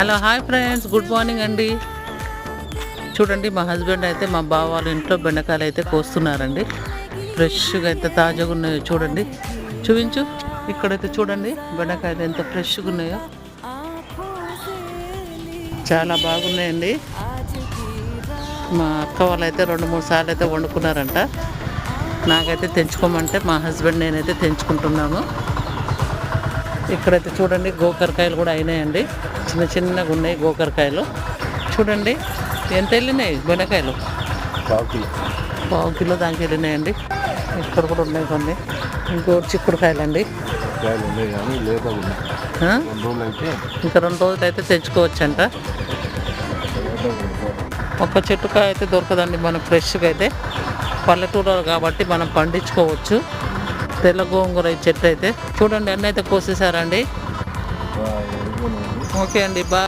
Hello hi friends. Good morning అండి. చూడండి మా హస్బెండ్ అయితే మా బావ వాళ్ళ ఇంట్లో బెండకాయలు అయితే కోస్తున్నారండి. ఫ్రెష్గా అయితే తాజాగా ఉన్నాయో చూడండి. చూపించు. ఇక్కడైతే చూడండి బెండకాయలు ఎంత ఫ్రెష్గా ఉన్నాయో. చాలా బాగున్నాయండి. మా అక్క వాళ్ళు అయితే రెండు మూడు సార్లు అయితే వండుకున్నారంట. నాకైతే తెంచుకోమంటే మా హస్బెండ్ నేనైతే తెంచుకుంటున్నాము. ఇక్కడైతే చూడండి గోకరకాయలు కూడా అయినాయండి. చిన్న చిన్నగా ఉన్నాయి గోకరకాయలు. చూడండి ఎంత వెళ్ళినాయి బెండకాయలు? కాకులు పావు కిలో దానికి వెళ్ళినాయండి. ఇక్కడ కూడా ఉన్నాయి కొన్ని. ఇంకోటి చిక్కుడుకాయలు అండి ఇంకా రెండు రోజులు అయితే తెచ్చుకోవచ్చంట. ఒక్క చెట్టుకాయ అయితే దొరకదండి మనం ఫ్రెష్గా అయితే. పల్లెటూరు కాబట్టి మనం పండించుకోవచ్చు. తెల్ల గోంగూర చెట్టు అయితే చూడండి అన్నీ అయితే కోసేసారండి. ఓకే అండి బా